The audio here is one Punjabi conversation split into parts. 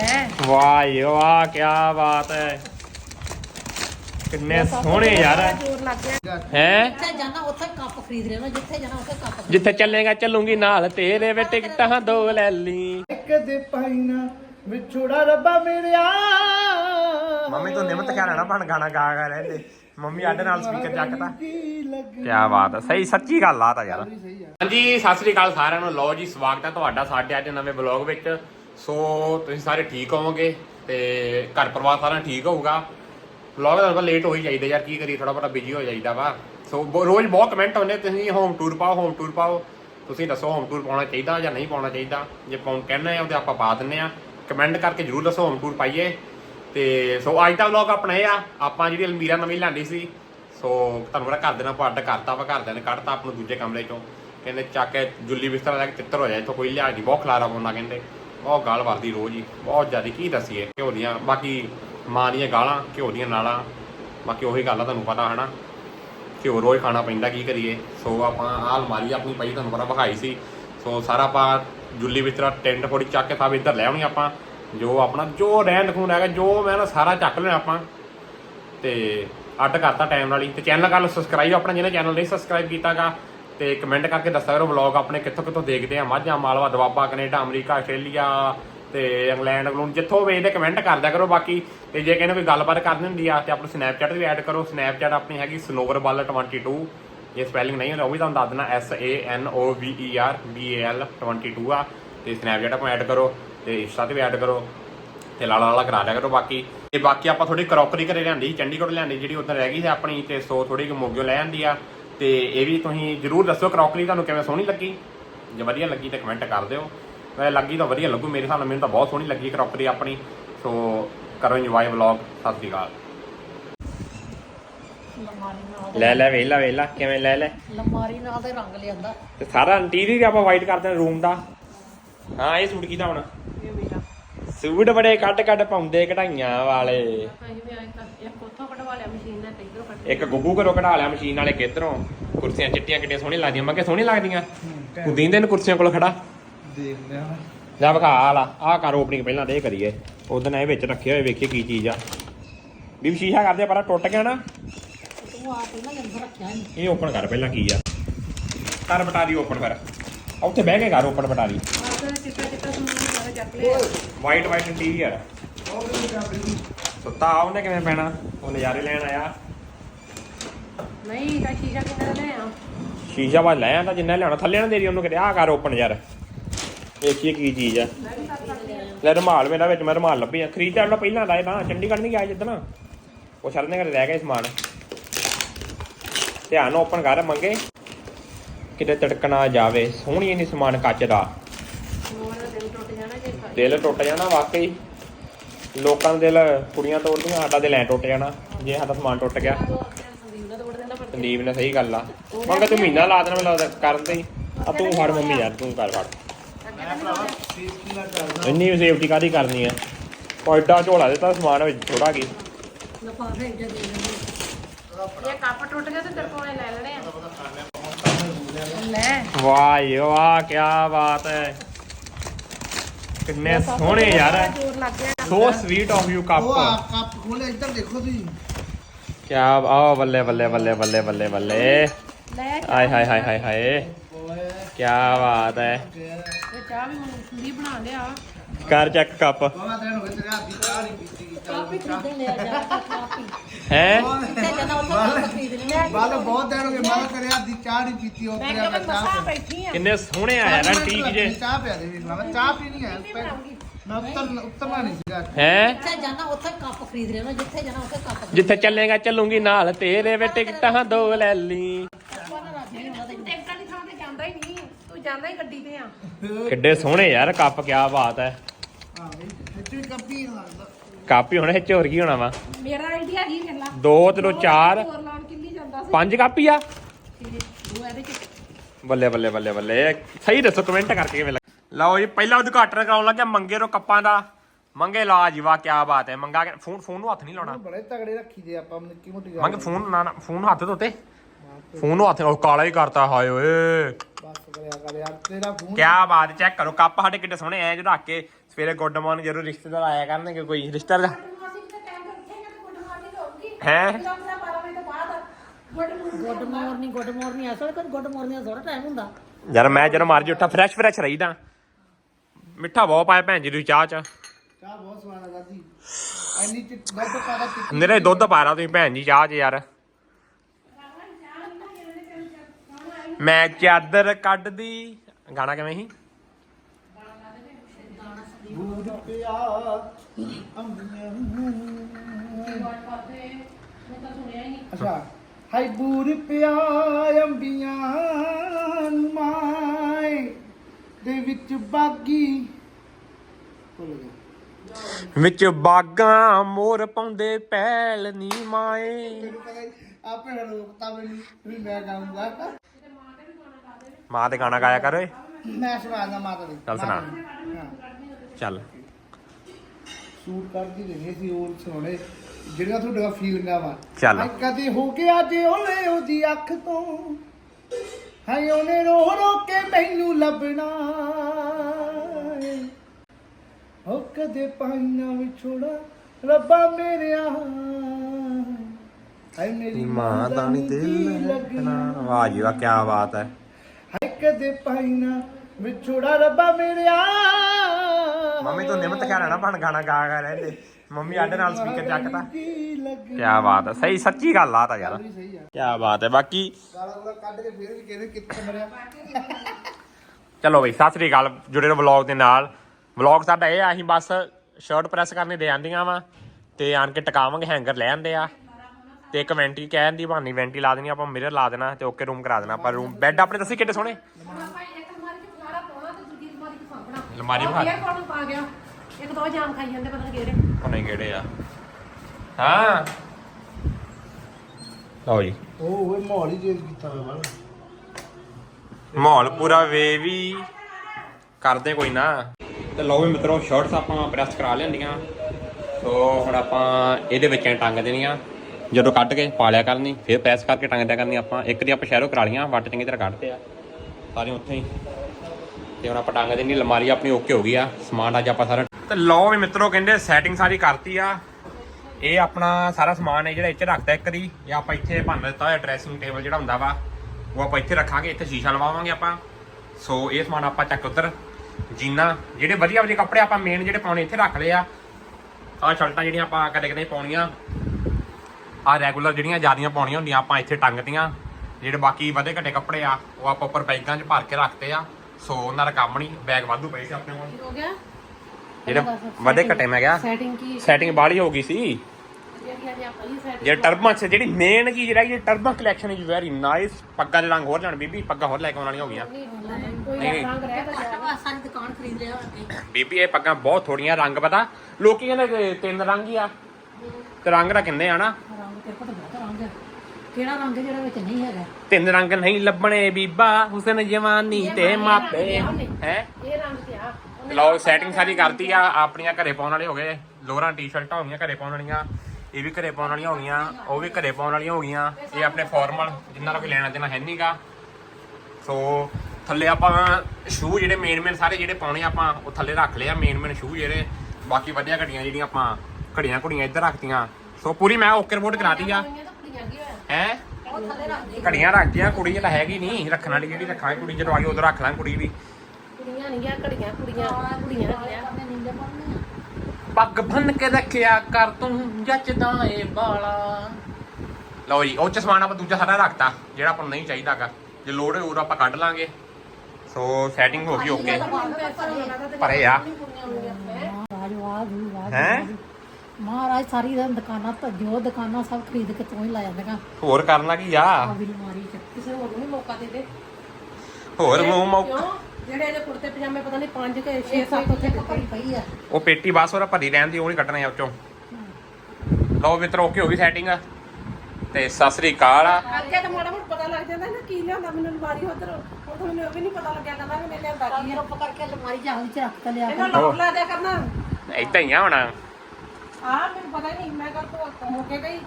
ਲੈ। ਵਾਹ ਜੀ ਵਾਹ ਕੀ ਬਾਤ ਹੈ। ਕਿੰਨੇ ਸੋਹਣੇ ਯਾਰ। ਜੋਰ ਲੱਗ ਗਿਆ। ਹੈ? ਜਿੱਥੇ ਜਾਣਾ ਉੱਥੇ ਕੱਪ ਖਰੀਦ ਲੈਣਾ ਜਿੱਥੇ ਜਾਣਾ ਉੱਥੇ ਕੱਪ ਜਿੱਥੇ ਚੱਲੇਗਾ ਚੱਲੂਗੀ ਨਾਲ ਤੇਰੇ ਵੇ ਟਿਕਟਾਂ ਦੋ ਲੈ ਲਈ। ਇੱਕ ਦੇ ਪਾਈਨਾ ਵਿਛੋੜਾ ਰੱਬਾ ਮੇਰਿਆ। ਮੰਮੀ ਤੂੰ ਨਿਮਤ ਖਿਆਲ ਨਾ ਬਣ ਗਾਣਾ ਗਾ ਗਾ ਰਹਿੰਦੇ। ਮੰਮੀ ਆਡੇ ਨਾਲ ਸਪੀਕਰ ਚੱਕਦਾ। ਕੀ ਬਾਤ ਹੈ ਸਹੀ ਸੱਚੀ ਗੱਲ ਆ ਤਾਂ ਯਾਰ। ਹਾਂਜੀ ਸਤਿ ਸ੍ਰੀ ਅਕਾਲ ਸਾਰਿਆਂ ਨੂੰ। ਲੋ ਜੀ ਸਵਾਗਤ ਹੈ ਤੁਹਾਡਾ ਸਾਡੇ ਅੱਜ ਨਵੇਂ ਬਲੌਗ ਵਿੱਚ। ਸੋ ਤੁਸੀਂ ਸਾਰੇ ਠੀਕ ਹੋਵੋਗੇ ਤੇ ਘਰ ਪਰਿਵਾਰ ਸਾਰਾ ਠੀਕ ਹੋਊਗਾ। ਵਲੌਗ ਦਾ ਲੇਟ ਹੋ ਹੀ ਜਾਈਦਾ ਯਾਰ, ਕੀ ਕਰੀਏ ਥੋੜਾ ਬੜਾ ਬਿਜ਼ੀ ਹੋ ਜਾਈਦਾ ਵਾ। ਸੋ ਬ- ਰੋਜ਼ ਬਹੁਤ ਕਮੈਂਟ ਆਉਂਦੇ, ਤੁਸੀਂ ਹੋਮ ਟੂਰ ਪਾਓ ਹੋਮ ਟੂਰ ਪਾਓ। ਤੁਸੀਂ ਦੱਸੋ ਹੋਮ ਟੂਰ ਪਾਉਣਾ ਚਾਹੀਦਾ ਜਾਂ ਨਹੀਂ ਪਾਉਣਾ ਚਾਹੀਦਾ। ਜੇ ਪਾਉਣ ਕਹਿੰਦੇ ਆ ਤੇ ਆਪਾਂ ਪਾ ਦਿੰਨੇ ਆ ਕਮੈਂਟ ਕਰਕੇ ਜਰੂਰ ਦੱਸੋ ਹੋਮ ਟੂਰ ਪਾਈਏ। ਤੇ ਸੋ ਅੱਜ ਦਾ ਵਲੌਗ ਆਪਣਾ ਇਹ ਆ, ਆਪਾਂ ਜਿਹੜੀ ਅਲਮੀਰਾ ਨਵੀਂ ਲੈਂਦੀ ਸੀ, ਸੋ ਤੁਹਾਨੂੰ ਪਤਾ ਘਰ ਦੇ ਨਾਲ ਆਪਾਂ ਅੱਡ ਕਰਤਾ ਵਾ, ਘਰਦਿਆਂ ਨੇ ਕੱਢਤਾ ਆਪਾਂ ਨੂੰ ਦੂਜੇ ਕਮਰੇ ਚੋਂ। ਕਹਿੰਦੇ ਚੱਕ ਕੇ ਜੁੱਲੀ ਬਿਸਤਰਾ ਲੈ ਕੇ ਚਿੱਤਰ ਹੋ ਜਾਏ ਇੱਥੋਂ ਕੋਈ ਲਿਆ ਨਹੀਂ, ਬਹੁਤ ਖਲਾਰਾ ਪਾਉਂਦਾ ਕਹਿੰਦੇ। ਬਹੁਤ ਗਾਲ ਵਰਦੀ ਰੋਜ਼ ਹੀ, ਬਹੁਤ ਜ਼ਿਆਦਾ, ਕੀ ਦਸੀਏ? ਘਿਓ ਦੀਆਂ, ਬਾਕੀ ਮਾਂ ਦੀਆਂ ਗਾਲਾਂ, ਘਿਓ ਦੀਆਂ ਨਾਲਾਂ, ਬਾਕੀ ਉਹੀ ਗੱਲ ਆ ਤੁਹਾਨੂੰ ਪਤਾ, ਹਨਾ? ਘਿਓ ਰੋਜ਼ ਖਾਣਾ ਪੈਂਦਾ, ਕੀ ਕਰੀਏ? ਸੋ ਆਪਾਂ ਆਹ ਅਲਮਾਰੀ ਆਪਣੀ ਪਈ ਤੁਹਾਨੂੰ ਪਤਾ ਵਿਖਾਈ ਸੀ। ਸੋ ਸਾਰਾ ਆਪਾਂ ਜੁੱਲੀ ਬਿਸਤਰਾ, ਟੈਂਟ ਫੋੜੀ ਚੱਕ ਕੇ ਸਭ ਇੱਧਰ ਲੈ ਆਉਣੀ ਆਪਾਂ। ਜੋ ਆਪਣਾ, ਜੋ ਰਹਿਣ ਖੂਨ ਹੈਗਾ, ਜੋ ਮੈਂ ਨਾ ਸਾਰਾ ਚੱਕ ਲੈਣਾ ਆਪਾਂ। ਤੇ ਅੱਡ ਕਰਤਾ ਟਾਈਮ ਨਾਲ ਹੀ। ਤੇ ਚੈਨਲ ਕਰ ਸਬਸਕ੍ਰਾਈਬ ਆਪਣਾ ਜਿਹਨੇ ਚੈਨਲ ਨਹੀਂ ਸਬਸਕ੍ਰਾਈਬ ਕੀਤਾਗਾ ਤੇ ਕਮੈਂਟ ਕਰਕੇ ਦੱਸਿਆ ਕਰੋ ਵਲੌਗ ਆਪਣੇ ਕਿੱਥੋਂ ਕਿੱਥੋਂ ਦੇਖਦੇ ਆ। Majha Malwa Doaba Canada America Australia ਤੇ ਇੰਗਲੈਂਡ ਇੰਗਲੂਨ ਜਿੱਥੋਂ ਵੇਖਦੇ ਕਮੈਂਟ ਕਰ ਕਰੋ। ਬਾਕੀ ਤੇ ਜੇ ਕਹਿੰਦੇ ਕੋਈ ਗੱਲਬਾਤ ਕਰਨੀ ਹੁੰਦੀ ਆ ਤੇ ਆਪਣਾ ਸਨੈਪਚੈਟ ਵੀ ਐਡ ਕਰੋ। ਸਨੈਪਚੈਟ ਆਪਣੀ ਹੈਗੀ ਸਨੋਵਰਬਲ 22 ਜੇ ਸਪੈਲਿੰਗ ਨਹੀਂ ਹੁੰਦਾ ਉਹ ਵੀ ਤੁਹਾਨੂੰ ਦੱਸ ਦੇਣਾ S A N O V E R B A L 22 ਆ। ਤੇ ਸਨੈਪਚੈਟ ਆਪਾਂ ਐਡ ਕਰੋ ਤੇ ਇੰਸਟਾ ਤੇ ਵੀ ਐਡ ਕਰੋ ਤੇ ਲਾਲਾ ਲਾਲਾ ਕਰਾ ਦਿਆ ਕਰੋ ਬਾਕੀ। ਤੇ ਬਾਕੀ ਆਪਾਂ ਥੋੜੀ ਕਰੋਕਰੀ ਘਰੇ ਲਿਆਂਦੀ ਸੀ, ਚੰਡੀਗੜ੍ਹ ਲਿਆਂਦੀ ਜਿਹੜੀ ਉਧਰ ਰਹਿ ਗਈ ਸੀ ਆਪਣੀ ਤੇ ਸੋ ਥੋੜੀ ਕਿ ਮੋਗਿਓ ਲੈ ਆਂਦੀ ਆ। ਤੇ ਇਹ ਵੀ ਤੁਸੀਂ ਜਰੂਰ ਦੱਸਿਓ ਕਰੋਕਰੀ ਤੁਹਾਨੂੰ ਕਿਵੇਂ ਸੋਹਣੀ ਲੱਗੀ। ਜੇ ਵਧੀਆ ਲੱਗੀ ਤਾਂ ਕਮੈਂਟ ਕਰ ਦਿਓ। ਵੈਸੇ ਲੱਗੀ ਤਾਂ ਵਧੀਆ ਲੱਗੂ ਮੇਰੇ ਹਿਸਾਬ ਨਾਲ ਮੈਨੂੰ ਤਾਂ ਬਹੁਤ ਸੋਹਣੀ ਲੱਗੀ ਕਰੋਕਰੀ ਆਪਣੀ। ਸੋ ਕਰੋ ਇੰਜੋਏ ਵਲੌਗ ਸਤਿ ਸ਼੍ਰੀ ਅਕਾਲ। ਲੰਮਾਰੀ ਨਾਲ ਲੈ ਲੈ ਵੇਲਾ ਵੇਲਾ ਕਿਵੇਂ ਲੈ ਲੈ। ਲੰਮਾਰੀ ਨਾਲ ਤੇ ਰੰਗ ਲਿਆਂਦਾ। ਤੇ ਸਾਰਾ ਇੰਟੀਰੀਅਰ ਆਪਾਂ ਵਾਈਟ ਕਰਦੇ ਹਾਂ ਰੂਮ ਦਾ। ਹਾਂ ਇਹ ਸੂਟ ਕਿਹਦਾ ਹੁਣ? ਸੂਟ ਬੜੇ ਕੱਟ ਕੱਟ ਪਾਉਂਦੇ ਕਢਾਈਆਂ ਵਾਲੇ। ਇੱਕ ਉੱਥੋਂ ਕਢਵਾ ਲਿਆ ਮਸ਼ੀਨ ਨਾਲ ਤੇ ਇਧਰੋਂ ਕੱਢ ਇੱਕ ਗੁੱਗੂ ਘਰੋਂ ਕਢਾ ਲਿਆ ਮਸ਼ੀਨ ਵਾਲੇ ਕਿੱਧਰੋਂ ਕੁਰਸੀਆਂ ਚਿੱਟੀਆਂ ਕਿੱਡੀਆਂ ਸੋਹਣੀਆਂ ਲੱਗਦੀਆਂ। ਮੈਂ ਕਿਹਾ ਸੋਹਣੀਆਂ ਲੱਗਦੀਆਂ। ਤੂੰ ਦੀਂਦੇ ਨੇ ਕੁਰਸੀਆਂ ਕੋਲ ਖੜਾ? ਦੇਖ ਲਿਆ ਜਾ ਵਿਖਾ ਆ ਲਾ। ਆ ਕਰ ਓਪਨਿੰਗ ਪਹਿਲਾਂ ਤੇ ਇਹ ਕਰੀਏ। ਉਦੋਂ ਇਹ ਵਿੱਚ ਰੱਖੇ ਹੋਏ ਵੇਖੀਏ ਕੀ ਚੀਜ਼ ਆ। ਵੀ ਸ਼ੀਸ਼ਾ ਕਰਦੇ ਆ, ਪਰ ਟੁੱਟ ਗਿਆ ਨਾ। ਤੂੰ ਰੱਖਿਆ ਇਹ ਓਪਨ ਕਰ ਪਹਿਲਾਂ ਕੀ ਆ। ਕਰ ਬਟਾਰੀ ਓਪਨ ਕਰ। ਆ ਉੱਥੇ ਬਹਿ ਕੇ ਕਰ ਓਪਨ ਬਟਾਰੀ। ਚਿੱਟਾ ਚਿੱਟਾ ਸਮਾਨ ਸਾਰਾ ਚੱਕ ਲਿਆ ਵਾਈਟ ਵਾਈਟ ਇੰਟੀਰੀਅਰ ਉਹ ਵੀ ਸੁੱਤਾ ਆ ਉਹਨੇ ਕਿਵੇਂ ਪੈਣਾ? ਉਹ ਨਜ਼ਾਰੇ ਲੈਣ ਆਇਆ। ਨਹੀਂ ਤਾਂ ਸ਼ੀਸ਼ਾ ਦਾ ਲੈ ਆ ਸ਼ੀਸ਼ਾ ਵਾ ਲੈ ਆਂਦਾ ਜਿੰਨਾ ਲਿਆਉਣਾ ਥੱਲੇ ਨਾ ਦੇਰੀ ਉਹਨੂੰ ਕਿਹਾ ਆ ਕਰ ਓਪਨ ਯਾਰ। ਵੇਖੀਏ ਕੀ ਚੀਜ਼ ਆ। ਲੈ ਰੁਮਾਲ ਮੇਰਾ ਵਿੱਚ ਮੈਂ ਰੁਮਾਲ ਲੱਭੀ ਆ। ਖਰੀਦਿਆ ਉਹਦਾ ਪਹਿਲਾਂ ਲਾਏ ਤਾਂ ਚੰਡੀਗੜ੍ਹ ਨਹੀਂ ਗਿਆ ਜਿੱਦਣ। ਉਹ ਸ਼ਰਨ ਘਰੇ ਰਹਿ ਗਿਆ ਸਮਾਨ। ਧਿਆਨ ਓਪਨ ਕਰ ਮੰਗੇ। ਕਿਤੇ ਤੜਕਣਾ ਜਾਵੇ ਸੋਹਣੀ ਨਹੀਂ ਸਮਾਨ ਕੱਚ ਦਾ ਮੋਰ ਦਾ ਦਿਲ ਟੁੱਟ ਜਾਣਾ ਜੇ ਖਾ- ਦਿਲ ਟੁੱਟ ਜਾਣਾ ਵਾਕਈ। ਲੋਕਾਂ ਦੇ ਦਿਲ ਕੁੜੀਆਂ ਤੋੜਦੀਆਂ ਸਾਡਾ ਦਿਲ ਐ ਟੁੱਟ ਜਾਣਾ ਜੇ ਸਾਡਾ ਸਮਾਨ ਟੁੱਟ ਗਿਆ। ਸੰਦੀਪ ਨੇ ਸਹੀ ਗੱਲ ਆ। ਮੰਗਾ ਤੂੰ ਮਹੀਨਾ ਲਾ ਦੇਣਾ ਮੈਨੂੰ ਲੱਗਦਾ ਕਰਨ ਤੇ ਹੀ। ਆ ਤੂੰ ਫੜ ਮੰਮੀ ਯਾਰ ਤੂੰ ਕਰ ਫੜ। ਕਰਦਾ ਇੰਨੀ ਸੇਫਟੀ ਕਾਦੀ ਕਰਨੀ ਆ। ਐਡਾ ਝੋਲਾ ਦਿੱਤਾ ਸਮਾਨ ਵਿੱਚ ਥੋੜਾ ਕੀ। ਲਫਾਫੇ ਇੱਡੇ ਦੇ ਇਹ ਕੱਪ ਟੁੱਟ ਗਿਆ ਤੇ ਤੇਰੇ ਕੋਲ ਲੈ ਲੈਣੇ ਆ। ਲੈ ਵਾਹ ਜੀ ਵਾਹ ਕੀ ਬਾਤ ਹੈ। ਕਿੰਨੇ ਸੋਹਣੇ ਯਾਰ ਜੋਰ ਲੱਗ ਗਿਆ so sweet of you cup. ਉਹ ਆ ਕੱਪ ਖੋਲੇ ਇੱਧਰ ਦੇਖੋ ਤੁਸੀਂ। ਕੀ ਆ ਬੱਲੇ ਬੱਲੇ ਬੱਲੇ ਬੱਲੇ ਬੱਲੇ ਬੱਲੇ। ਲੈ ਆਏ ਹਾਏ ਹਾਏ ਹਾਏ ਹਾਏ ਓਏ ਕੀ ਬਾਤ ਹੈ ਇਹ ਚਾਹ ਵੀ ਹੁਣ ਸੰਦੀਪ ਬਣਾ ਲਿਆ ਕਰ ਚੱਕ ਕੱਪ। ਬਾਬਾ ਤੈਨੂੰ ਹੋਵੇ ਤੇਰੇ ਹੱਥ ਦੀ ਚਾਹ ਨਹੀਂ ਪੀਤੀ ਕਾਪੀ ਖਰੀਦਣ ਲਿਆ ਜਾ ਕਾਪੀ ਹੈ ਜਾਣਾ ਉੱਥੇ ਕੱਪ ਖਰੀਦ ਲੈਣਾ ਬਾਲ ਬਹੁਤ ਦਿਨ ਹੋ ਗਏ ਮੈਂ ਤੇਰੇ ਹੱਥ ਦੀ ਚਾਹ ਨਹੀਂ ਪੀਤੀ ਉਹ ਮੈਂ ਤੇਰੇ ਕਿਹਾ ਹੱਥ ਮੈਂ ਚਾਹ ਮਸਾਂ ਪਿਆ। ਬੈਠੀ ਆ। ਕਿੰਨੇ ਸੋਹਣੇ ਆ ਯਾਰ ਠੀਕ ਜੇ। ਚਾਹ ਪਿਆ ਦੇ ਵੀ ਮੈਂ ਚਾਹ ਪੀਣੀ ਹੈ ਮੈਂ ਉੱਤਰ ਉਤਰਨਾ ਨਹੀਂ ਸੀਗਾ। ਹੈ? ਜਿੱਥੇ ਜਾਣਾ ਉੱਥੇ ਕੱਪ ਖਰੀਦ ਲੈਣਾ ਜਿੱਥੇ ਜਾਣਾ ਉੱਥੇ ਕੱਪ ਖਰੀਦ ਜਿੱਥੇ ਚੱਲੇਗਾ ਚੱਲੂਗੀ ਨਾਲ ਤੇਰੇ ਵੇ ਟਿਕਟਾਂ ਦੋ ਲੈ ਲਈ। ਲੈਣਾ ਰਾਜੀ ਨਹੀਂ ਹੁੰਦਾ ਤੈਨੂੰ ਟੈਂਕਾਂ ਦੀ ਥਾਂ ਤੇ ਜਾਂਦਾ ਹੀ ਨਹੀਂ ਤੂੰ ਜਾਂਦਾ ਹੀ ਗੱਡੀ ਤੇ ਆ। ਕਿੱਡੇ ਸੋਹਣੇ ਯਾਰ ਕੱਪ ਕੀ ਬਾਤ ਹੈ। ਕੱਪੀ ਲੱਗਦਾ। ਕੱਪ ਹੀ ਹੋਣਾ ਇਹ ਚੋਰ ਕੀ ਹੋਣਾ ਵਾ। ਮੇਰਾ ਆਈਡੀਆ ਹੀ ਵੇਖ ਲਾ। ਦੋ ਤੇ ਦੋ ਚਾਰ। ਹੋਰ ਪੰਜ ਕੱਪ ਆ। ਉਹ ਇਹਦੇ ਚ ਬੱਲੇ ਬੱਲੇ ਬੱਲੇ ਬੱਲੇ। ਸਹੀ ਦੱਸੋ ਕਮੈਂਟ ਕਰਕੇ ਕਿਵੇਂ ਲੱਗ ਲਓ ਜੀ ਪਹਿਲਾ ਉਦਘਾਟਨ ਕਰਾਉਣ ਲੱਗਿਆ ਮੰਗੇ ਰੋ ਕੱਪਾਂ ਦਾ। ਮੰਗੇ ਲਾ ਜੀ ਵਾਹ ਕੀ ਬਾਤ ਹੈ। ਮੰਗਾ ਕੇ ਫੋਨ ਫੋਨ ਨੂੰ ਹੱਥ ਨਹੀਂ ਲਾਉਣਾ। ਬੜੇ ਤਗੜੇ ਰੱਖੀ ਦੇ ਆਪਾਂ ਨਿੱਕੀ ਮੋਟੀ ਗੱਲ। ਮੰਗੇ ਫੋਨ ਨਾ ਨਾ- ਫੋਨ ਨੂੰ ਹੱਥ ਧੋਤੇ। ਫੋਨ ਨੂੰ ਹੱਥ ਉਹ ਕਾਲਾ ਹੀ ਕਰਤਾ ਹਾਏ ਓਏ। ਬਸ ਕਰਿਆ ਕਰ ਯਾਰ ਤੇਰਾ ਫੋਨ ਕਿਆ ਬਾਤ ਚੈੱਕ ਕਰੋ ਕੱਪ ਸਾਡੇ ਕਿੱਡੇ ਸੋਹਣੇ ਐ ਜੋ ਰੱਖ ਕੇ ਸਵੇਰੇ ਗੁੱਡ ਮਾਰਨਿੰਗ ਜਦੋਂ ਰਿਸ਼ਤੇਦਾਰ ਆਇਆ ਕਰਨਗੇ ਕੋਈ ਰਿਸ਼ਤੇਦਾਰ ਹੈ? ਗੁੱਡ ਮਾਰਨਿੰਗ ਗੁੱਡ ਮਾਰਨਿੰਗ ਅਸਲ ਕਰ ਗੁੱਡ ਮਾਰਨਿੰਗ ਥੋੜਾ ਟਾਈਮ ਹੁੰਦਾ। ਯਾਰ ਮੈਂ ਜਦੋਂ ਮਰਜ਼ੀ ਉੱਠਾ ਫਰੈਸ਼ ਫਰੈਸ਼ ਰਹੀਦਾ ਮਿੱਠਾ ਬਹੁਤ ਪਾਇਆ ਭੈਣ ਜੀ ਤੁਸੀਂ ਚਾਹ ਚ। ਚਾਹ ਬਹੁਤ ਸਵਾਦ ਆ ਦਾਦੀ। ਐਨੀ ਚਿ ਦੁੱਧ ਪਾ ਦਾ ਚਿੱਟੀ ਨਿਰੇ ਦੁੱਧ ਪਾਇਆ ਤੁਸੀਂ ਭੈਣ ਜੀ ਚਾਹ ਚ ਯਾਰ। ਮੈਂ ਚਾਦਰ ਕੱਢਦੀ। ਗਾਣਾ ਕਿਵੇਂ ਸੀ? ਬੂਦ ਪਿਆ ਅੰਬੀਆਂ ਅੱਛਾ। ਹਾਈ ਬੂਰ ਪਿਆ ਅੰਬੀਆਂ ਨੂੰ ਮਾਏ ਦੇ ਵਿੱਚ ਬਾਗੀ। ਭੁੱਲ ਗਿਆ। ਵਿੱਚ ਬਾਗਾਂ ਮੋਰ ਪਾਉਂਦੇ ਪੈਲ ਨੀ ਮਾਏ। ਆਪੇ ਰੋਕਤਾ ਮੈਨੂੰ ਵੀ ਮੈਂ ਗਾਉਂਗਾ ਮਾਂ ਤੇ ਗਾਣਾ ਗਾਇਆ ਕਰ ਓਏ। ਮੈਂ ਸੁਣਾਉਂਦਾ ਮਾਤਾ ਦੀ ਚੱਲ ਸੁਣਾ। ਚੱਲ। ਸੂਟ ਕਰਦੀ ਰਹੇ ਸੀ ਉਹ ਸੁਣਾਉਣੇ। ਜਿਹੜੀਆਂ ਤੁਹਾਡੀਆਂ ਫੀਲਿੰਗਾਂ ਵਾ ਚੱਲ। ਕਦੇ ਹੋ ਗਿਆ ਜੇ ਉਹਨੇ ਉਹਦੀ ਅੱਖ ਤੋਂ। ਹਾਏ ਉਹਨੇ ਰੋ ਰੋ ਕੇ ਮੈਨੂੰ ਲੱਭਣਾ। ਏ। ਹੋ ਕਦੇ ਪਾਈਆਂ ਵਿਛੋੜਾ ਰੱਬਾ ਮੇਰਿਆ। ਹਾਏ ਮੇਰੀ ਮਾਂ ਦਾ ਨੀ ਦਿਲ ਲੱਗਣਾ। ਵਾਹ ਜੀ ਵਾਹ ਕੀ ਬਾਤ ਹੈ। ਹਾਏ ਕਦੇ ਪਾਈਆਂ ਵਿਛੋੜਾ ਰੱਬਾ ਮੇਰਿਆ। ਮੰਮੀ ਤੂੰ ਨਿਮਤ ਖਿਆਣਾ ਨਾ ਬਣ ਗਾਣਾ ਗਾ ਗਾ ਰਹਿੰਦੇ ਮੰਮੀ ਆਡੇ ਨਾਲ ਸਪੀਕਰ ਚੱਕਤਾ ਕੀ ਬਾਤ ਹੈ ਸਹੀ ਸੱਚੀ ਗੱਲ ਆ ਤਾਂ ਯਾਰ। ਕੀ ਬਾਤ ਹੈ ਬਾਕੀ ਚਲੋ ਬਈ ਸਤਿ ਸ੍ਰੀ ਅਕਾਲ ਜੁੜੇ ਰਹੋ ਵਲੌਗ ਦੇ ਨਾਲ। ਵਲੌਗ ਸਾਡਾ ਇਹ ਆ ਅਸੀਂ ਬਸ ਸ਼ਰਟ ਪ੍ਰੈਸ ਕਰਨੇ ਦੇ ਆਂਦੀਆਂ ਵਾ ਤੇ ਆਣ ਕੇ ਟਿਕਾਵਾਂਗੇ ਹੈਂਗਰ ਲੈ ਆਂਦੇ ਆ। ਤੇ ਇੱਕ ਵੈਂਟੀ ਕਹਿਣ ਦੀ ਬਹਾਨੀ ਵੈਂਟੀ ਲਾ ਦੇਣੀ ਆਪਾਂ ਮਿਰਰ ਲਾ ਦੇਣਾ ਤੇ ਓਕੇ ਰੂਮ ਕਰਾ ਦੇਣਾ ਆਪਾਂ ਰੂਮ ਬੈੱਡ ਆਪਣੇ ਦੱਸੀ ਕਿੱਡੇ ਸੋਹਣੇ? ਕੋਣ ਪਾ ਗਿਆ? ਇੱਕ ਦੋ ਜਾਮ ਖਾਈ ਜਾਂਦੇ ਪਤਾ ਕਿਹੜੇ। ਉਹ ਨਹੀਂ ਕਿਹੜੇ ਆ। ਹਾਂ। ਲਓ ਜੀ। ਉਹ ਉਹ ਮਾਹੌਲ ਹੀ ਚੇਂਜ ਕੀਤਾ ਹੋਇਆ ਬਾਲ ਮਾਹੌਲ ਪੂਰਾ ਵੇ ਵੀ ਕਰਦੇ ਕੋਈ ਨਾ। ਤੇ ਲਓ ਵੀ ਮਿੱਤਰੋ ਸ਼ਰਟਸ ਆਪਾਂ ਪ੍ਰੈਸ ਕਰਾ ਲੈਂਦੀਆਂ ਸੋ ਹੁਣ ਆਪਾਂ ਇਹਦੇ ਵਿੱਚ ਐਂ ਟੰਗ ਦੇਣੀਆਂ। ਜਦੋਂ ਕੱਢ ਕੇ ਪਾ ਲਿਆ ਕਰਨੀ ਫਿਰ ਪ੍ਰੈਸ ਕਰਕੇ ਟੰਗ ਦਿਆ ਕਰਨੀ ਆਪਾਂ। ਇੱਕ ਦੀ ਆਪਾਂ ਸ਼ਹਿਰੋਂ ਕਰਾ ਲੀਆਂ ਵੱਟ ਚੰਗੀ ਤਰ੍ਹਾਂ ਕੱਢਦੇ ਆ। ਸਾਰੀਆਂ ਉੱਥੇ ਹੀ। ਤੇ ਹੁਣ ਆਪਾਂ ਟੰਗ ਦੇਣੀ ਅਲਮਾਰੀ ਆਪਣੀ ਓਕੇ ਹੋ ਗਈ ਆ। ਸਮਾਨ ਅੱਜ ਆਪਾਂ ਸਾਰਾ ਤੇ ਲਓ ਵੀ ਮਿੱਤਰੋ, ਕਹਿੰਦੇ ਸੈਟਿੰਗ ਸਾਰੀ ਕਰਤੀ ਆ। ਇਹ ਆਪਣਾ ਸਾਰਾ ਸਮਾਨ ਹੈ ਜਿਹੜਾ ਇੱਥੇ ਰੱਖਦਾ ਇੱਕ ਦੀ। ਇਹ ਆਪਾਂ ਇੱਥੇ ਭੰਨ ਦਿੱਤਾ ਹੋਇਆ ਡਰੈਸਿੰਗ ਟੇਬਲ ਜਿਹੜਾ ਹੁੰਦਾ ਵਾ। ਉਹ ਆਪਾਂ ਇੱਥੇ ਰੱਖਾਂਗੇ, ਇੱਥੇ ਸ਼ੀਸ਼ਾ ਲਵਾਵਾਂਗੇ ਆਪਾਂ। ਸੋ ਇਹ ਸਮਾਨ ਆਪਾਂ ਚੱਕ ਉੱਤਰ ਜੀਨਾ, ਜਿਹੜੇ ਵਧੀਆ ਵਧੀਆ ਕੱਪੜੇ ਆਪਾਂ ਮੇਨ ਜਿਹੜੇ ਪਾਉਣੇ ਇੱਥੇ ਰੱਖ ਲਏ ਆ। ਆਹ ਸ਼ਰਟਾਂ ਜਿਹੜੀਆਂ ਆਪਾਂ ਕਦੇ ਕਦੇ ਪਾਉਣੀਆਂ। ਆ ਰੈਗੂਲਰ ਜਿਹੜੀਆਂ ਜਿਆਦੀਆਂ ਪਾਉਣੀਆਂ ਹੁੰਦੀਆਂ, ਆਪਾਂ ਇੱਥੇ ਟੰਗਤੀਆਂ। ਜਿਹੜੇ ਬਾਕੀ ਵਧੇ ਘਟੇ ਕੱਪੜੇ ਆ, ਉਹ ਆਪਾਂ ਉੱਪਰ ਬੈਗਾਂ 'ਚ ਭਰ ਕੇ ਰੱਖਦੇ ਆ। ਸੋ ਉਹਨਾਂ ਦਾ ਕੰਮ ਨਹੀਂ, ਬੈਗ ਵਾਧੂ ਪਏ ਸੀ ਆਪਣੇ ਕੋਲ। ਹੋ ਗਿਆ? ਜਿਹੜੇ ਵਧੇ ਘਟੇ ਮੈਂ ਕਿਹਾ। ਸੈਟਿੰਗ ਕੀ ਸੈਟਿੰਗ ਬਾਹਲੀ ਹੋ ਗਈ ਸੀ। ਜਿਹੜੀ ਇਹ ਜੇ ਟਰਬਾਂ 'ਚ ਜਿਹੜੀ ਮੇਨ ਚੀਜ਼ ਰਹਿ ਗਈ turban collection is very nice ਪੱਗਾਂ ਦੇ ਰੰਗ ਹੋਰ ਜਾਣ ਬੀਬੀ ਪੱਗਾਂ ਹੋਰ ਲੈ ਕੇ ਆਉਣ ਵਾਲੀਆਂ ਹੋ ਗਈਆਂ। ਕੋਈ ਨਹੀਂ। ਰੰਗ ਰਹਿ ਤਾਂ ਗਿਆ ਸਾਰੀ ਦੁਕਾਨ ਖਰੀਦ ਲਿਆ ਅੱਗੇ ਬੀਬੀ ਇਹ ਪੱਗਾਂ ਬਹੁਤ ਥੋੜੀਆਂ ਰੰਗ ਪਤਾ? ਲੋਕੀ ਕਹਿੰਦੇ ਕਿ ਤਿੰਨ ਰੰਗ ਹੀ ਆ। ਤੇ ਰੰਗ ਦਾ ਕਿੰਨੇ ਆ ਨਾ? ਰੰਗ ਤੇਰੇ ਕੋਲ ਤਾਂ ਬਹੁਤ ਰੰਗ ਕਿਹੜਾ ਰੰਗ ਜਿਹੜਾ ਵਿੱਚ ਨਹੀਂ ਹੈਗਾ? ਤਿੰਨ ਰੰਗ ਨਹੀਂ ਲੱਭਣੇ ਬੀਬਾ। ਹੁਸਨ ਜਵਾਨੀ ਤੇ ਮਾਪੇ। ਹੈ? ਇਹ ਰੰਗ ਲਓ ਸੈਟਿੰਗ ਸਾਰੀ ਕਰਤੀ ਆ। ਆਪਣੀਆਂ ਘਰੇ ਪਾਉਣ ਵਾਲੇ ਹੋ ਗਏ। ਲੋਰਾਂ ਟੀ-ਸ਼ਰਟਾਂ ਹੋ ਗਈਆਂ ਘਰੇ ਪਾਉਣ ਵਾਲੀਆਂ। ਇਹ ਵੀ ਘਰੇ ਪਾਉਣ ਵਾਲੀਆਂ ਹੋ ਗਈਆਂ ਉਹ ਵੀ ਘਰੇ ਪਾਉਣ ਵਾਲੀਆਂ ਹੋ ਗਈਆਂ ਇਹ ਆਪਣੇ ਫਾਰਮਲ ਜਿੰਨਾਂ ਦਾ ਕੋਈ ਲੈਣਾ ਦੇਣਾ ਹੈ ਨਹੀਂਗਾ ਸੋ ਥੱਲੇ ਆਪਾਂ ਸ਼ੂ ਜਿਹੜੇ ਮੇਨ ਮੇਨ ਸਾਰੇ ਜਿਹੜੇ ਪਾਉਣੇ ਆਪਾਂ, ਉਹ ਥੱਲੇ ਰੱਖ ਲਏ ਆ ਮੇਨ ਮੇਨ ਸ਼ੂ ਜਿਹੜੇ। ਬਾਕੀ ਵਧੀਆ ਘੜੀਆਂ ਜਿਹੜੀਆਂ ਆਪਾਂ ਘੜੀਆਂ ਘੁੜੀਆਂ ਇੱਧਰ ਰੱਖਤੀਆਂ। ਸੋ ਪੂਰੀ ਮੈਂ ਓਕੇ ਰਿਪੋਰਟ ਕਰਾਤੀ ਆ। ਇਹ ਹੈ? ਘੜੀਆਂ ਰੱਖਦੀਆਂ ਕੁੜੀ ਤਾਂ ਹੈਗੀ ਨਹੀਂ। ਰੱਖਣ ਵਾਲੀ ਜਿਹੜੀ ਰੱਖਾਂਗੇ? ਕੁੜੀ ਜਦੋਂ ਆ ਗਈ ਉਦੋਂ ਰੱਖ ਲਾਂਗੇ ਕੁੜੀ ਵੀ। ਘੜੀਆਂ ਕੁੜੀਆਂ ਕੁੜੀਆਂ ਪੱਗ ਬੰਨ ਕੇ ਰੱਖਿਆ ਕਰ ਤੂੰ ਜੱਚਦਾ ਏ ਬਾਲਾ। ਲਓ ਜੀ ਉਹ ਚ ਸਮਾਨ ਆਪਾਂ ਦੂਜਾ ਸਾਰਾ ਰੱਖਤਾ ਜਿਹੜਾ ਆਪਾਂ ਨੂੰ ਨਹੀਂ ਚਾਹੀਦਾਗਾ ਜੇ ਲੋੜ ਹੋਊ ਉਦੋਂ ਆਪਾਂ ਕੱਢ ਲਾਂਗੇ। ਸੋ ਸੈਟਿੰਗ ਹੋ ਗਈ ਓਕੇ ਪਰੇ ਆ। ਹੈਂ? ਮਹਾਰਾਜ ਸਾਰੀ ਦਿਨ ਦੁਕਾਨਾਂ ਤਾਂ ਜੋ ਦੁਕਾਨਾਂ ਸਭ ਖਰੀਦ ਕੇ ਤੂੰ ਹੀ ਲੈ ਜਾਂਦੇਗਾ ਹੋਰ ਕਰਨਾ ਕੀ ਆ? ਚ। ਕਿਸੇ ਹੋਰ ਨੂੰ ਮੌਕਾ ਦੇ ਦੇ। ਹੋਰ ਮੂੰਹ ਮੌ ਕਿਉਂ ਜਿਹੜੇ ਇਹਦੇ ਕੁੜਤੇ ਪਜਾਮੇ ਪਤਾ ਨਹੀਂ 5 ਕੇ 6 7 ਉੱਥੇ ਭਰੀ ਪਈ ਆ। ਉਹ ਪੇਟੀ ਬਸ ਉਹਦਾ ਭਰੀ ਰਹਿਣ ਦੀ ਉਹ ਨਹੀਂ ਕੱਢਣਾ ਆ ਚੋਂ ਲਓ ਮਿੱਤਰ ਓਕੇ ਹੋ ਗਈ ਸੈਟਿੰਗ ਤੇ ਸਤਿ ਸ੍ਰੀ ਅਕਾਲ ਆ। ਅੱਗੇ ਤਾਂ ਮਾੜਾ ਮੋਟਾ ਪਤਾ ਲੱਗ ਜਾਂਦਾ ਨਾ ਕੀ ਲਿਆਉਂਦਾ ਮੈਨੂੰ ਅਲਮਾਰੀ ਉਧਰ। ਉਹ ਤਾਂ ਮੈਨੂੰ ਉਹ ਵੀ ਨਹੀਂ ਪਤਾ ਲੱਗਿਆ ਕਰਦਾ ਕਿ ਮੈਂ ਲਿਆਂਦਾ ਕੀ ਆ। ਚੁੱਪ ਕਰਕੇ ਅਲਮਾਰੀ ਚ ਆਹੀ ਚ ਰੱਖ ਲਿਆ ਇਹਨਾਂ ਲੋਕ ਲਾ ਦਿਆ ਕਰਨਾ। ਏਦਾਂ ਹੀ ਆ ਹੁਣ। ਆ ਮੈਨੂੰ ਪਤਾ ਨਹੀਂ ਮੈਂ ਕੱਲ ਤੋਂ ਹੋ ਕੇ ਗਈ।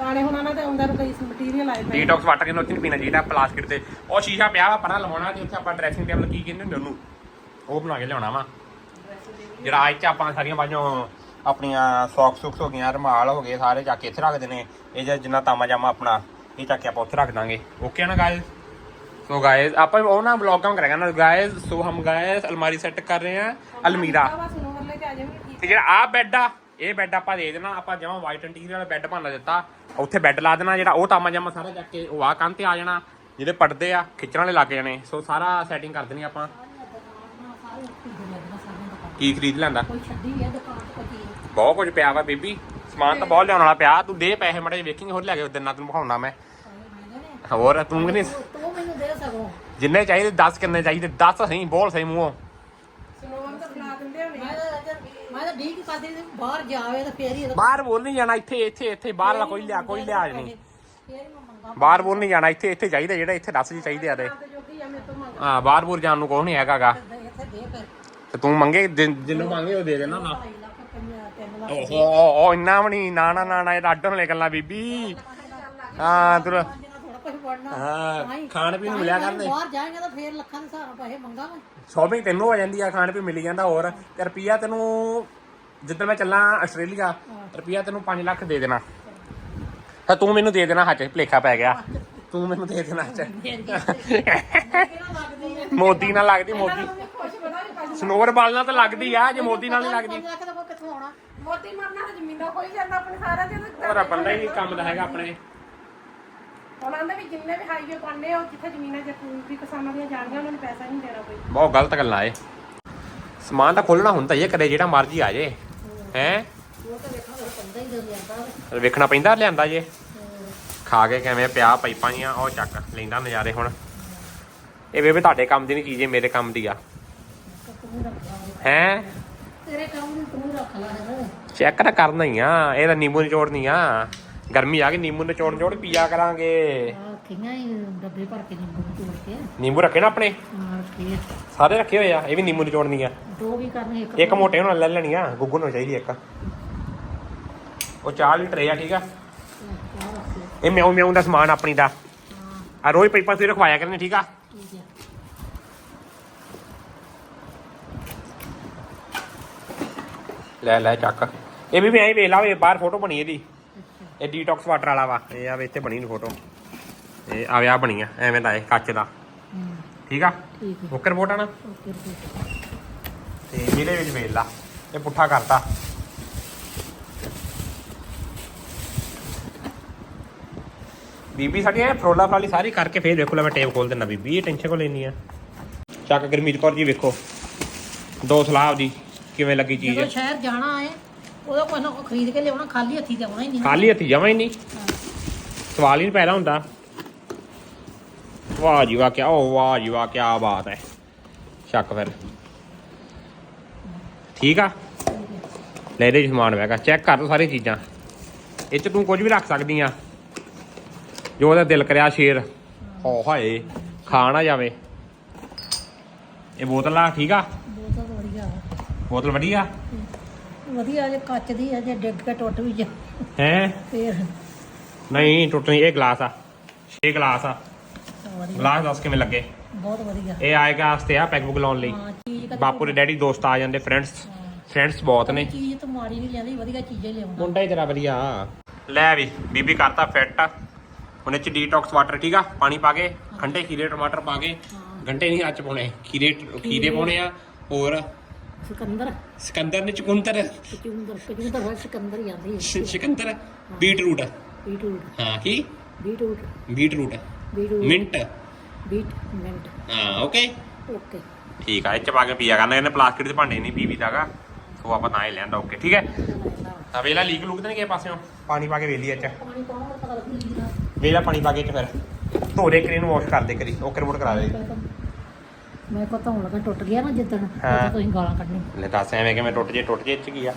ਰਾਣੇ ਹੁਣਾਂ ਨੇ ਤੇ ਆਉਂਦਾ ਨੂੰ ਕਈ ਮਟੀਰੀਅਲ ਆਏ ਪਏ। ਡੀਟੌਕਸ ਵਾਟਰ ਕਿਨੂੰ ਉੱਥੇ ਨੀ ਪੀਣਾ ਚਾਹੀਦਾ ਪਲਾਸਟਿਕ ਤੇ ਉਹ ਸ਼ੀਸ਼ਾ ਪਿਆ ਵਾ ਪਰਾਂ ਲਵਾਉਣਾ ਤੇ ਉੱਥੇ ਆਪਾਂ ਡਰੈਸਿੰਗ ਟੇਬਲ ਕੀ ਕਹਿੰਦੇ ਹੁੰਦੇ ਉਹਨੂੰ। ਉਹ ਬਣਾ ਕੇ ਲਿਆਉਣਾ ਵਾ। ਜਿਹੜਾ ਅੱਜ ਚ ਆਪਾਂ ਸਾਰੀਆਂ ਬਾਜੋਂ ਆਪਣੀਆਂ ਸੌਕਸ ਸੁਕਸ ਹੋ ਗਈਆਂ ਰਮਾਲ ਹੋ ਗਏ ਸਾਰੇ ਚੱਕ ਕੇ ਇੱਥੇ ਰੱਖਦੇ ਨੇ। ਇਹ ਜਿਹੜਾ ਜਿੰਨਾ ਤਾਮਾ ਜਾਮਾ ਆਪਣਾ ਇਹ ਚੱਕ ਕੇ ਆਪਾਂ ਉੱਥੇ ਰੱਖ ਦਾਂਗੇ। ਓਕੇ ਨਾ ਗਾਇਜ਼ ਸੋ ਗਾਇਜ਼ ਆਪਾਂ ਉਹ ਨਾ ਬਲੌਗ ਕੰਮ ਕਰਾਂਗੇ ਨਾ। ਗਾਇਜ਼ ਸੋ ਹਮ ਗਾਇਜ਼ ਅਲਮਾਰੀ ਸੈੱਟ ਕਰ ਰਹੇ ਹਾਂ ਅਲਮੀਰਾ। ਤੇ ਜਿਹੜਾ ਬੈੱਡ ਆ ਇਹ ਬੈੱਡ ਆਪਾਂ ਦੇ ਦੇਣਾ ਆਪਾਂ ਜਮਾ ਵਾਈਟ ਇੰਟੀਰੀਅਰ ਵਾਲਾ ਬੈੱਡ ਬਣਾ ਦਿੱਤਾ। ਉੱਥੇ ਬੈੱਡ ਲਾ ਦੇਣਾ ਜਿਹੜਾ ਉਹ ਤਾਮਾ ਜਾਮਾ ਸਾਰਾ ਚੱਕ ਕੇ ਉਹ ਆ ਕੰਨ ਤੇ ਆ ਜਾਣਾ ਜਿਹੜੇ ਪੜਦੇ ਆ ਖਿੱਚਣ ਵਾਲੇ ਲੱਗ ਜਾਣੇ। ਸੋ ਸਾਰਾ ਸੈਟਿੰਗ ਕਰ ਦੇਣੀ ਆਪਾਂ। ਕੀ ਖਰੀਦ ਲੈਂਦਾ? ਬਹੁਤ ਕੁਝ ਪਿਆ ਵਾ ਬੀਬੀ। ਸਮਾਨ ਤਾਂ ਬਹੁਤ ਲਿਆਉਣ ਵਾਲਾ ਪਿਆ। ਤੂੰ ਦੇ ਪੈਸੇ ਮੜੇ ਵੇਖੀਂਗੇ ਹੋਰ ਲੈ ਕੇ ਦਿਨ ਨਾਲ ਤੈਨੂੰ ਵਿਖਾਉਣਾ ਮੈਂ। ਹੋਰ ਤੂੰ ਕਿ ਨਹੀਂ ਤੂੰ ਤੂੰ ਮੈਨੂੰ ਦੇ ਸਕੋ। ਜਿੰਨੇ ਚਾਹੀਦੇ 10 ਕਿੰਨੇ ਚਾਹੀਦੇ 10 ਸਹੀ ਬੋਲ ਸਹੀ ਮੂੰਹੋਂ ਸੁਣੋਵਨ ਤਾਂ ਬੁਲਾ ਦਿੰਦੇ ਹੋਣੇ ਮੈਂ ਤਾਂ ਮੈਂ ਤਾਂ ਢੀਕ ਕਰਦੀ ਬਾਹਰ ਜਾਵੇ ਤਾਂ ਫੇਰ ਹੀ ਇਹਦਾ- ਬਾਹਰ ਬੋਲ ਨਹੀਂ ਜਾਣਾ ਇੱਥੇ ਇੱਥੇ ਇੱਥੇ ਬਾਹਰ ਵਾਲਾ ਕੋਈ ਲਿਆ ਕੋਈ ਲਿਆਜ ਨਹੀਂ। ਫੇਰ ਹੀ ਮੈਂ ਮੰਗਾ ਬਾਹਰ ਬੋਲ ਨਹੀਂ ਜਾਣਾ ਇੱਥੇ ਇੱਥੇ ਚਾਹੀਦਾ ਜਿਹੜਾ ਇੱਥੇ 10 ਜੀ ਚਾਹੀਦੇ ਆ ਤੇ। ਤੇ ਜੋਗੀ ਆ ਮੇਰੇ ਤੋਂ ਮੰਗ ਹਾਂ ਬਾਹਰ ਬੂਰ ਜਾਣ ਨੂੰ ਕੋਈ ਨਹੀਂ ਹੈਗਾਗਾ ਇੱਥੇ ਦੇ ਫਿਰ। ਤੇ ਤੂੰ ਮੰਗੇ ਜਿੰਨੂੰ ਮੰਗੇ ਉਹ ਦੇ ਦੇਣਾ ਨਾ। 2 ਲੱਖ ਪੰਜਾਹ ਤਿੰਨ ਲੱਖ। ਓਹੋ ਉਹ ਇੰਨਾ ਵੀ ਨਹੀਂ ਨਾ ਨਾ ਨਾ ਨਾ ਇਹ ਅੱਡਣ ਲੈ ਗੱਲਾਂ ਬੀਬੀ। ਹਾਂ ਤੂੰ ਜਿੰਨਾ ਥੋੜਾ ਕੁਝ ਪੜਨਾ ਹਾਂ ਖਾਣ ਪੀਣ ਨੂੰ ਮਿਲਿਆ ਕਰਨੇ। ਬਾਹਰ ਜਾਏਗਾ ਤਾਂ ਫੇਰ ਲੱਖਾਂ ਦੇ ਨਾਲ ਪੈਸੇ ਮੰਗਾਂਗੇ। ਸ਼ਾਪਿੰਗ ਤੈਨੂੰ ਹੋ ਜਾਂਦੀ ਆ ਖਾਣ ਪੀਣ ਮਿਲੀ ਜਾਂਦਾ ਹੋਰ ਤੇ ਰੁਪਈਆ ਤੈਨੂੰ ਜਿੱਦਣ ਮੈਂ ਚੱਲਾਂ ਆਸਟ੍ਰੇਲੀਆ ਰੁਪਈਆ ਤੈਨੂੰ 5 ਲੱਖ ਦੇ ਦੇਣਾ। ਤਾਂ ਤੂੰ ਮੈਨੂੰ ਦੇ ਦੇਣਾ ਹੱਥ 'ਚ ਭੁਲੇਖਾ ਪੈ ਗਿਆ। ਤੂੰ ਮੈਨੂੰ ਦੇ ਦੇਣਾ ਹੱਥ 'ਚ। ਮੋਦੀ ਨਾਲ ਲੱਗਦੀ ਮੋਦੀ। ਸਨੋਵਰ ਬਾਲ ਨਾਲ ਤਾਂ ਲੱਗਦੀ ਆ ਜੇ ਮੋਦੀ ਨਾਲ ਨਹੀਂ ਲੱਗਦੀ। ਪੰਜ ਲੱਖ ਦਾ ਕੋਈ ਕਿੱਥੋਂ ਆਉਣਾ? ਮੋਤੀ ਮਰਨਾ ਤਾਂ ਜ਼ਮੀਨਾਂ ਕੋਈ ਜਾਂਦਾ ਆਪਣੇ ਸਾਰਿਆਂ ਦੇ ਤੇ ਹੋਰ ਬੰਦਾ ਹੀ ਨਹੀਂ ਕੰਮ ਦਾ ਹੈਗਾ ਆਪਣੇ। ਹੁਣ ਆਂਦੇ ਵੀ ਜਿੰਨੇ ਵੀ ਹਾਈਵੇ ਬਣਨੇ ਉਹ ਜਿੱਥੇ ਜ਼ਮੀਨਾਂ ਜੇ ਵੀ ਕਿਸਾਨਾਂ ਦੀਆਂ ਜਾਣੀਆਂ ਉਹਨਾਂ ਨੂੰ ਪੈਸਾ ਨਹੀਂ ਦੇਣਾ ਕੋਈ। ਬਹੁਤ ਗਲਤ ਗੱਲਾਂ ਏ। ਸਮਾਨ ਤਾਂ ਖੋਲਣਾ ਹੁੰਦਾ ਹੀ ਹੈ ਕਦੇ ਜਿਹੜਾ ਮਰਜ਼ੀ ਆ ਜੇ। ਹੈ? ਵੇਖਣਾ ਪੰਦਾ ਲਿਆਂਦਾ ਜੇ। ਖਾ ਕੇ ਕਿਵੇਂ ਪਿਆ ਪਾਈਪਾਂ ਜੀਆਂ ਉਹ ਚੱਕ ਲੈਂਦਾ ਨਜ਼ਾਰੇ ਹੁਣ। ਇਹ ਬੇਬੇ ਤੁਹਾਡੇ ਕੰਮ ਦੀ ਨਹੀਂ ਚੀਜ਼ ਮੇਰੇ ਕੰਮ ਦੀ ਆ। ਹੈ? ਤੇਰੇ ਕੰਮ ਨੂੰ ਤੂੰ ਰੱਖ ਲੈ ਚੈੱਕ ਤਾਂ ਕਰਨਾ ਹੀ ਆ ਇਹ ਤਾਂ ਨਿੰਬੂ ਨਿਚੋੜਨੀ ਆ। ਗਰਮੀ ਆ ਗਈ ਨਿੰਬੂ ਨਿਚੋੜ ਨਿਚੋੜ ਪੀਆ ਕਰਾਂਗੇ। ਖੀਆਂ ਹੀ ਡੱਬੇ ਭਰ ਕੇ ਨਿੰਬੂ ਨੂੰ ਤੋੜ ਕੇ। ਨਿੰਬੂ ਰੱਖੇ ਨਾ ਆਪਣੇ? ਸਾਰੇ ਰੱਖੇ ਹੋਏ ਆ ਇਹ ਵੀ ਨਿੰਬੂ ਨਿਚੋੜਨੀ ਆ। ਦੋ ਵੀ ਕਰਨੇ ਇੱਕ ਇੱਕ ਮੋਟੇ ਨੂੰ ਲੈ ਲੈਣੀ ਆ ਗੁੱਗੂ ਨੂੰ ਚਾਹੀਦੀ ਇੱਕ। ਉਹ 4 ਲੀਟਰ ਆ ਠੀਕ ਆ? ਚਾਹ। ਇਹ ਮਿਆਉ ਮਿਆਉ ਦਾ ਸਮਾਨ ਆਪਣੀ ਦਾ। ਆ ਰੋਜ਼ ਪਾਈਪਾਂ ਤੁਸੀਂ ਰਖਵਾਇਆ ਕਰਨੇ ਠੀਕ ਆ? ਲੈ ਲੈ ਚੱਕ। ਇਹ ਵੀ ਮੈਂ ਹੀ ਵੇਖ ਲਾ ਇਹ ਬਾਹਰ ਫੋਟੋ ਬਣੀ ਇਹਦੀ। ਇਹ ਡੀਟੌਕਸ ਵਾਟਰ ਵਾਲਾ ਵਾ। ਇਹ ਆ ਵੇ ਇੱਥੇ ਬਣੀ ਨੀ ਫੋਟੋ। ਇਹ ਆ ਵਿਆਹ ਬਣੀ ਆ ਐਵੇਂ ਦਾ ਇਹ ਕੱਚ ਦਾ। ਠੀਕ ਆ? ਠੀਕ ਹੈ ਓਕੇ ਰਿਪੋਰਟ ਆ ਨਾ? ਓਕੇ ਤੇ ਇਹਦੇ ਵਿੱਚ ਵੇਖ ਲਾ ਇਹ ਪੁੱਠਾ ਕਰਤਾ। ਬੀਬੀ ਸਾਡੀ ਐ ਫਰੋਲਾ ਫਰਾਲੀ ਸਾਰੀ ਕਰਕੇ ਫੇਰ ਵੇਖੋ ਲੈ ਮੈਂ ਟੇਪ ਖੋਲ ਦਿੰਦਾ। ਬੀਬੀ ਇਹ ਟੈਨਸ਼ਨ ਕੋ ਲੈਣੀ ਆ? ਚੱਕ ਗੁਰਮੀਤ ਕੌਰ ਜੀ ਵੇਖੋ। ਦੋ ਸਲਾਹ ਦੀ ਕਿਵੇਂ ਲੱਗੀ ਚੀਜ਼। ਜਦੋਂ ਸ਼ਹਿਰ ਜਾਣਾ ਹੈ ਉਹਦਾ ਕੋਈ ਨਾ ਖਰੀਦ ਕੇ ਲਿਆਉਣਾ ਖਾਲੀ ਹੱਥੀ ਤੇ ਆਉਣਾ ਹੀ ਨਹੀਂ। ਖਾਲੀ ਹੱਥੀ ਜਮਾ ਹੀ ਨਹੀਂ। ਸਵਾਲ ਹੀ ਨਹੀਂ ਪੈਦਾ ਹੁੰਦਾ। ਵਾਹ ਜੀ ਵਾਹ ਕਿਆ ਉਹ ਵਾਹ ਜੀ ਵਾਹ ਕਿਆ ਬਾਤ ਹੈ ਚੱਕ ਫਿਰ। ਠੀਕ ਆ? ਲੈ ਇਹਦੇ ਸਮਾਨ ਹੈਗਾ ਚੈੱਕ ਕਰ ਤੂੰ ਸਾਰੀ ਚੀਜ਼ਾਂ। ਇਹ ਚ ਤੂੰ ਕੁਝ ਵੀ ਰੱਖ ਸਕਦੀ ਆ ਜੋ ਉਹਦਾ ਦਿਲ ਕਰਿਆ ਸ਼ੇਰ। ਹੋ ਹਾਏ ਖਾ ਨਾ ਜਾਵੇ। ਇਹ ਬੋਤਲ ਆ ਠੀਕ ਆ? ਬਹੁਤ ਵਧੀਆ। ਬੋਤਲ ਵਧੀਆ? ਵਧੀਆ ਜੇ ਕੱਚ ਦੀ ਹੈ ਜੇ ਡਿੱਗ ਕੇ ਟੁੱਟ ਵੀ ਜਾ ਹੈ? ਫੇਰ। ਨਹੀਂ ਟੁੱਟਣੀ ਇਹ ਗਲਾਸ ਆ। 6 ਗਲਾਸ ਆ। ਵਧੀਆ। ਗਲਾਸ ਦੱਸ ਕਿਵੇਂ ਲੱਗੇ? ਬਹੁਤ ਵਧੀਆ। ਇਹ ਆਏਗਾ ਵਾਸਤੇ ਆ ਪੈਗ ਬੁੱਕ ਲਾਉਣ ਲਈ। ਹਾਂ ਚੀਜ਼ ਕਦੇ ਬਾਪੂ ਦੇ ਡੈਡੀ ਦੋਸਤ ਆ ਜਾਂਦੇ ਫਰੈਂਡਸ ਫਰੈਂਡਸ ਬਹੁਤ ਨੇ। ਚੀਜ਼ ਤਾਂ ਮਾੜੀ ਨਹੀਂ ਲੈਂਦੀ ਵਧੀਆ ਚੀਜ਼ਾਂ ਹੀ ਲਿਆਉਣਾ ਮੁੰਡਾ ਹੀ ਤੇਰਾ ਵਧੀਆ। ਲੈ ਵੀ ਬੀਬੀ ਕਰਤਾ ਫਿੱਟ ਉਹਨੇ ਚ ਡੀਟੌਕਸ ਵਾਟਰ ਠੀਕ ਆ? ਪਾਣੀ ਪਾ ਕੇ ਖੰਡੇ ਖੀਰੇ ਟਮਾਟਰ ਪਾ ਕੇ ਘੰਟੇ ਨਹੀਂ ਅੱਜ ਪਾਉਣੇ। ਖੀਰੇ ਖੀਰੇ ਪਾਉਣੇ ਆ ਹੋਰ? ਸਿਕੰਦਰ। ਸਿਕੰਦਰ ਨੇ ਚੁਕੰਦਰ। ਹੋਇਆ ਸਿਕੰਦਰ ਹੀ ਆਂਦੀ ਹੈ। ਸਿਕੰਦਰ। ਬੀਟਰੂਟ ਬੀਟਰੂਟ ਹਾਂ ਕੀ? Beetroot beetroot beetroot mint. Beet mint. ਹਾਂ ਓਕੇ ਓਕੇ ਠੀਕ ਆ ਇਹ ਚ ਪਾ ਕੇ ਪੀਆ ਕਰਨਾ ਇਹਨੇ ਪਲਾਸਟਿਕ ਦੇ ਭਾਂਡੇ ਨਹੀਂ ਪੀਵੀ ਦਾਗਾ ਸੋ ਆਪਾਂ ਤਾਂ ਹੀ ਲੈਂਦਾ ਓਕੇ ਠੀਕ ਹੈ? ਤਾਂ ਵੇਲਾ ਲੀਕ ਲੁਕ ਤੇ ਨਹੀਂ ਕਿਸੇ ਪਾਸਿਓਂ? ਪਾਣੀ ਪਾ ਕੇ ਵੇਲੀ ਇਹ ਚ ਪਾਣੀ ਪਾਉਣਾ ਪਤਾ ਲੱਗੂ ਜੀ ਨਾ ਵੇਲਾ ਪਾਣੀ ਪਾ ਕੇ ਚ ਫਿਰ। ਧੋਰੇ ਕਰੀ ਨੂੰ ਵਾਸ਼ ਕਰ ਦੇ ਕਰੀ ਓਕੇ ਰਿਪੋਰਟ ਕਰਾ ਦੇ। ਮੈਂ ਕੋ ਧੌਣ ਲਗਾ ਟੁੱਟ ਗਿਆ ਨਾ ਜਿੱਦਣ ਤੁਸੀਂ ਗਾਲਾਂ ਕੱਢਣੀ ਲੈ ਦੱਸ ਐਵੇਂ ਕਿਵੇਂ ਟੁੱਟ ਜੇ ਟੁੱਟ ਜੇ ਇਹ ਚ ਕੀ ਆ।